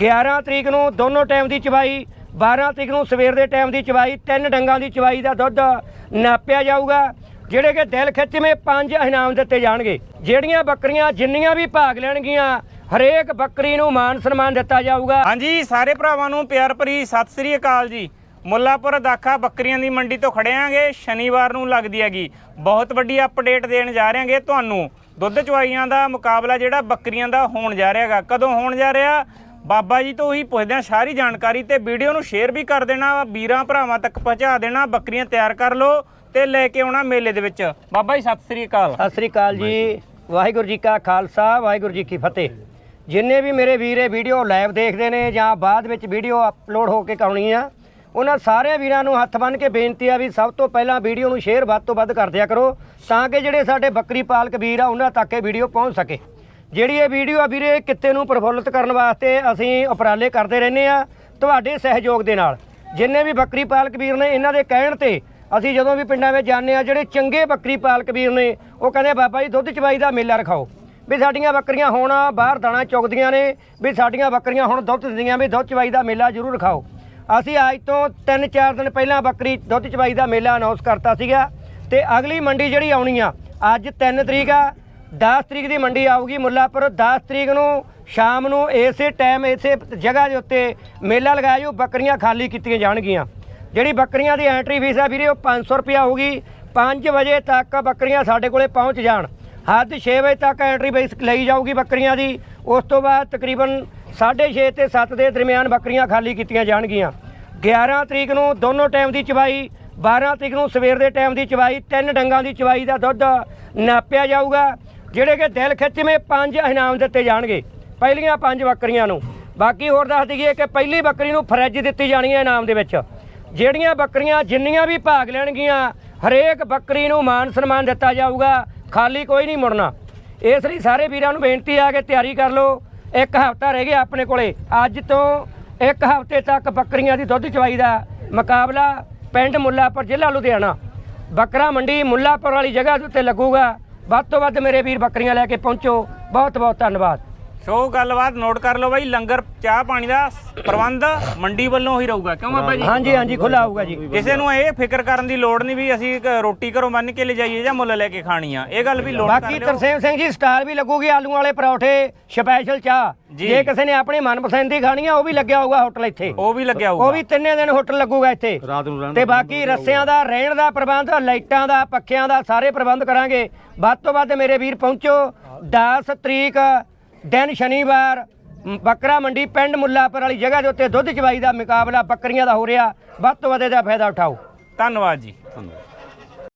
11 ਤਰੀਕ ਨੂੰ ਦੋਨੋਂ ਟਾਈਮ ਦੀ ਚਵਾਈ 12 ਤਰੀਕ ਨੂੰ ਸਵੇਰ ਦੇ ਟਾਈਮ ਦੀ ਚਵਾਈ, ਤਿੰਨ ਡੰਗਾਂ ਦੀ ਚਵਾਈ ਦਾ ਦੁੱਧ ਨਾਪਿਆ ਜਾਊਗਾ, ਜਿਹੜੇ ਕਿ ਦਿਲ ਖਿੱਚਵੇਂ ਪੰਜ ਇਨਾਮ ਦਿੱਤੇ ਜਾਣਗੇ। ਜਿਹੜੀਆਂ ਬੱਕਰੀਆਂ ਜਿੰਨੀਆਂ ਵੀ ਭਾਗ ਲੈਣਗੀਆਂ, ਹਰੇਕ ਬੱਕਰੀ ਨੂੰ ਮਾਨ ਸਨਮਾਨ ਦਿੱਤਾ ਜਾਊਗਾ। ਹਾਂਜੀ, ਸਾਰੇ ਭਰਾਵਾਂ ਨੂੰ ਪਿਆਰ ਭਰੀ ਸਤਿ ਸ੍ਰੀ ਅਕਾਲ ਜੀ। ਮੁੱਲਾਪੁਰ ਦਾਖਾ ਬੱਕਰੀਆਂ ਦੀ ਮੰਡੀ ਤੋਂ ਖੜੇ ਆਂਗੇ ਸ਼ਨੀਵਾਰ ਨੂੰ ਲੱਗਦੀ ਹੈਗੀ। ਬਹੁਤ ਵੱਡੀ ਅਪਡੇਟ ਦੇਣ ਜਾ ਰਹੇ ਹਾਂਗੇ ਤੁਹਾਨੂੰ। ਦੁੱਧ ਚਵਾਈਆਂ ਦਾ ਮੁਕਾਬਲਾ ਜਿਹੜਾ ਬੱਕਰੀਆਂ ਦਾ ਹੋਣ ਜਾ ਰਿਹਾ ਹੈਗਾ ਕਦੋਂ ਹੋਣ ਜਾ ਰਿਹਾ? ਬਾਬਾ ਜੀ ਤੋਂ ਹੀ ਪੁੱਛਦੇ ਹਾਂ, ਸਾਰੀ ਜਾਣਕਾਰੀ ਤੇ ਵੀਡੀਓ ਨੂੰ ਸ਼ੇਅਰ ਵੀ ਕਰ ਦੇਣਾ ਵੀਰਾਂ ਭਰਾਵਾਂ ਤੱਕ ਪਹੁੰਚਾ ਦੇਣਾ, ਬੱਕਰੀਆਂ ਤਿਆਰ ਕਰ ਲਓ ਤੇ ਲੈ ਕੇ ਆਉਣਾ ਮੇਲੇ ਦੇ ਵਿੱਚ। ਬਾਬਾ ਜੀ, ਸਤਿ ਸ੍ਰੀ ਅਕਾਲ। ਸਤਿ ਸ੍ਰੀ ਅਕਾਲ ਜੀ। ਵਾਹਿਗੁਰੂ ਜੀ ਕਾ ਖਾਲਸਾ, ਵਾਹਿਗੁਰੂ ਜੀ ਕੀ ਫਤਿਹ। ਜਿੰਨੇ ਵੀ ਮੇਰੇ ਵੀਰੇ ਵੀਡੀਓ ਲਾਈਵ ਦੇਖਦੇ ਨੇ ਜਾਂ ਬਾਅਦ ਵਿੱਚ ਵੀਡੀਓ ਅਪਲੋਡ ਹੋ ਕੇ ਕਾਉਣੀ ਆ, ਉਹਨਾਂ ਸਾਰੇ ਵੀਰਾਂ ਨੂੰ ਹੱਥ ਬੰਨ੍ਹ ਕੇ ਬੇਨਤੀ ਆ ਵੀ ਸਭ ਤੋਂ ਪਹਿਲਾਂ ਵੀਡੀਓ ਨੂੰ ਸ਼ੇਅਰ ਵੱਧ ਤੋਂ ਵੱਧ ਕਰ ਦਿਆ ਕਰੋ, ਤਾਂ ਕਿ ਜਿਹੜੇ ਸਾਡੇ ਬੱਕਰੀ ਪਾਲਕ ਵੀਰ ਆ, ਉਹਨਾਂ ਤੱਕ ਇਹ ਵੀਡੀਓ ਪਹੁੰਚ ਸਕੇ। ਜਿਹੜੀ ਇਹ ਵੀਡੀਓ ਆ ਵੀਰੇ ਕਿੱਤੇ ਨੂੰ ਪ੍ਰਫੁੱਲਤ ਕਰਨ ਵਾਸਤੇ ਅਸੀਂ ਉਪਰਾਲੇ ਕਰਦੇ ਰਹਿੰਦੇ ਆ ਤੁਹਾਡੇ ਸਹਿਯੋਗ ਦੇ ਨਾਲ। ਜਿੰਨੇ ਵੀ ਬੱਕਰੀ ਪਾਲਕ ਵੀਰ ਨੇ ਇਹਨਾਂ ਦੇ ਕਹਿਣ ਤੇ ਅਸੀਂ ਜਦੋਂ ਵੀ ਪਿੰਡਾਂ ਵਿੱਚ ਜਾਂਦੇ ਆ, ਜਿਹੜੇ ਚੰਗੇ ਬੱਕਰੀ ਪਾਲਕ ਵੀਰ ਨੇ, ਉਹ ਕਹਿੰਦੇ ਬਾਬਾ ਜੀ, ਦੁੱਧ ਚਵਾਈ ਦਾ ਮੇਲਾ ਰਖਾਓ। ਵੀ ਸਾਡੀਆਂ ਬੱਕਰੀਆਂ ਹੁਣ ਬਾਹਰ ਦਾਣਾ ਚੁਗਦੀਆਂ ਨੇ, ਵੀ ਸਾਡੀਆਂ ਬੱਕਰੀਆਂ ਹੁਣ ਦੁੱਧ ਦਿੰਦੀਆਂ ਵੀ ਦੁੱਧ ਚਵਾਈ ਦਾ ਮੇਲਾ ਜ਼ਰੂਰ ਰਖਾਓ। ਅਸੀਂ ਅੱਜ ਤੋਂ 3-4 ਦਿਨ ਪਹਿਲਾਂ ਬੱਕਰੀ ਦੁੱਧ ਚਵਾਈ ਦਾ ਮੇਲਾ ਅਨਾਉਂਸ ਕਰਤਾ ਸੀਗਾ ਤੇ ਅਗਲੀ ਮੰਡੀ ਜਿਹੜੀ ਆਉਣੀ ਆ, ਅੱਜ 3 ਤਰੀਕ ਆ 10 ਤਰੀਕ ਦੀ ਮੰਡੀ ਆਊਗੀ ਮੁੱਲਾਪੁਰ 10 ਤਰੀਕ ਨੂੰ ਸ਼ਾਮ ਨੂੰ ਇਸੇ ਟਾਈਮ ਇਸੇ ਜਗ੍ਹਾ ਦੇ ਉੱਤੇ ਮੇਲਾ ਲਗਾਇਆ ਜੋ ਬੱਕਰੀਆਂ ਖਾਲੀ ਕੀਤੀਆਂ ਜਾਣਗੀਆਂ। ਜਿਹੜੀ ਬੱਕਰੀਆਂ ਦੀ ਐਂਟਰੀ ਫੀਸ ਆ ਵੀਰੇ, ਉਹ 500 ਰੁਪਿਆ ਹੋਊਗੀ। 5 ਵਜੇ ਤੱਕ ਬੱਕਰੀਆਂ ਸਾਡੇ ਕੋਲੇ ਪਹੁੰਚ ਜਾਣ। ਹੱਦ 6 ਵਜੇ ਤੱਕ ਐਂਟਰੀ ਫੀਸ ਲਈ ਜਾਊਗੀ ਬੱਕਰੀਆਂ ਦੀ। ਉਸ ਤੋਂ ਬਾਅਦ ਤਕਰੀਬਨ 6:30 ਤੇ 7 ਦੇ ਦਰਮਿਆਨ ਬੱਕਰੀਆਂ ਖਾਲੀ ਕੀਤੀਆਂ ਜਾਣਗੀਆਂ। 11 ਤਰੀਕ ਨੂੰ ਦੋਨੋਂ ਟਾਈਮ ਦੀ ਚਵਾਈ 12 ਤਰੀਕ ਨੂੰ ਸਵੇਰ ਦੇ ਟਾਈਮ ਦੀ ਚਵਾਈ, ਤਿੰਨ ਡੰਗਾਂ ਦੀ ਚਵਾਈ ਦਾ ਦੁੱਧ ਨਾਪਿਆ ਜਾਊਗਾ। ਜਿਹੜੇ ਕਿ ਦਿਲ ਖਿੱਚਵੇਂ ਪੰਜ ਇਨਾਮ ਦਿੱਤੇ ਜਾਣਗੇ। ਪਹਿਲੀਆਂ ਪੰਜ ਬੱਕਰੀਆਂ ਨੂੰ। ਬਾਕੀ ਹੋਰ ਦੱਸ ਦਈਏ ਕਿ ਪਹਿਲੀ ਬੱਕਰੀ ਨੂੰ ਫਰਿੱਜ ਦਿੱਤੀ ਜਾਣੀ ਹੈ ਇਨਾਮ ਦੇ ਵਿੱਚ। ਜਿਹੜੀਆਂ ਬੱਕਰੀਆਂ ਜਿੰਨੀਆਂ ਵੀ ਭਾਗ ਲੈਣਗੀਆਂ, ਹਰੇਕ ਬੱਕਰੀ ਨੂੰ ਮਾਨ ਸਨਮਾਨ ਦਿੱਤਾ ਜਾਊਗਾ। ਖਾਲੀ ਕੋਈ ਨਹੀਂ ਮੁੜਨਾ। ਇਸ ਲਈ ਸਾਰੇ ਵੀਰਾਂ ਨੂੰ ਬੇਨਤੀ ਆ ਕਿ ਤਿਆਰੀ ਕਰ ਲਓ। ਇੱਕ ਹਫ਼ਤਾ ਰਹਿ ਗਿਆ ਆਪਣੇ ਕੋਲੇ। ਅੱਜ ਤੋਂ ਇੱਕ ਹਫ਼ਤੇ ਤੱਕ ਬੱਕਰੀਆਂ ਦੀ ਦੁੱਧ ਚਵਾਈ ਦਾ ਮੁਕਾਬਲਾ ਪਿੰਡ ਮੁੱਲਾਪੁਰ ਜ਼ਿਲ੍ਹਾ ਲੁਧਿਆਣਾ। ਬੱਕਰਾ ਮੰਡੀ ਮੁੱਲਾਪੁਰ ਵਾਲੀ ਜਗ੍ਹਾ ਦੇ ਉੱਤੇ ਲੱਗੂਗਾ। ਵੱਧ ਤੋਂ ਵੱਧ ਮੇਰੇ ਵੀਰ ਬੱਕਰੀਆਂ ਲੈ ਕੇ ਪਹੁੰਚੋ। ਬਹੁਤ ਬਹੁਤ ਧੰਨਵਾਦ। ਸੋ ਗੱਲਬਾਤ ਨੋਟ ਕਰ ਲਓ ਬਾਈ ਲੰਗਰ ਚਾਹ ਪਾਣੀ ਦਾ ਪ੍ਰਬੰਧ ਮੰਡੀ ਵੱਲੋਂ ਹੀ ਰਹੂਗਾ। ਕਿਉਂ ਬਾਬਾ ਜੀ? ਹਾਂਜੀ ਹਾਂਜੀ ਖੁੱਲਾ ਹੋਊਗਾ ਜੀ। ਕਿਸੇ ਨੂੰ ਇਹ ਫਿਕਰ ਕਰਨ ਦੀ ਲੋੜ ਨਹੀਂ ਵੀ ਅਸੀਂ ਇੱਕ ਰੋਟੀ ਘਰੋਂ ਬੰਨ ਕੇ ਲੈ ਜਾਈਏ ਜਾਂ ਮੁੱਲ ਲੈ ਕੇ ਖਾਣੀ ਆ। ਇਹ ਗੱਲ ਵੀ ਲੋੜ ਕਰ ਬਾਕੀ ਲਿਓ। ਤਰਸੇਮ ਸਿੰਘ ਜੀ ਸਟਾਰ ਵੀ ਲੱਗੂਗੀ ਆਲੂ ਵਾਲੇ ਪਰੌਠੇ ਸਪੈਸ਼ਲ ਚਾਹ। ਜੀ। ਜੇ ਕਿਸੇ ਨੇ ਆਪਣੀ ਮਨਪਸੰਦ ਦੀ ਖਾਣੀ ਆ ਉਹ ਵੀ ਲੱਗਿਆ ਹੋਊਗਾ ਹੋਟਲ ਇੱਥੇ। ਉਹ ਵੀ ਲੱਗਿਆ ਉਹ ਹੋਊਗਾ। ਵੀ ਤਿੰਨੇ ਦਿਨ ਹੋਟਲ ਲੱਗੂਗਾ ਇੱਥੇ। ਰਾਤ ਨੂੰ ਰਹਿਣ ਤੇ ਬਾਕੀ ਰੱਸਿਆਂ ਦਾ ਰਹਿਣ ਦਾ ਪ੍ਰਬੰਧ ਲਾਈਟਾਂ ਦਾ ਪੱਖਿਆਂ ਦਾ ਸਾਰੇ ਪ੍ਰਬੰਧ ਕਰਾਂਗੇ। ਵੱਧ ਤੋਂ ਵੱਧ ਮੇਰੇ ਵੀਰ ਪਹੁੰਚੋ। 10 ਤਰੀਕ ਦਿਨ ਸ਼ਨੀਵਾਰ ਬੱਕਰਾ ਮੰਡੀ ਪਿੰਡ ਮੁੱਲਾਪੁਰ ਵਾਲੀ ਜਗ੍ਹਾ ਦੇ ਉੱਤੇ ਦੁੱਧ ਚਵਾਈ ਦਾ ਮੁਕਾਬਲਾ ਬੱਕਰੀਆਂ ਦਾ ਹੋ ਰਿਹਾ। ਵੱਧ ਤੋਂ ਵੱਧ ਇਹਦਾ ਫਾਇਦਾ ਉਠਾਓ। ਧੰਨਵਾਦ ਜੀ। ਧੰਨਵਾਦ।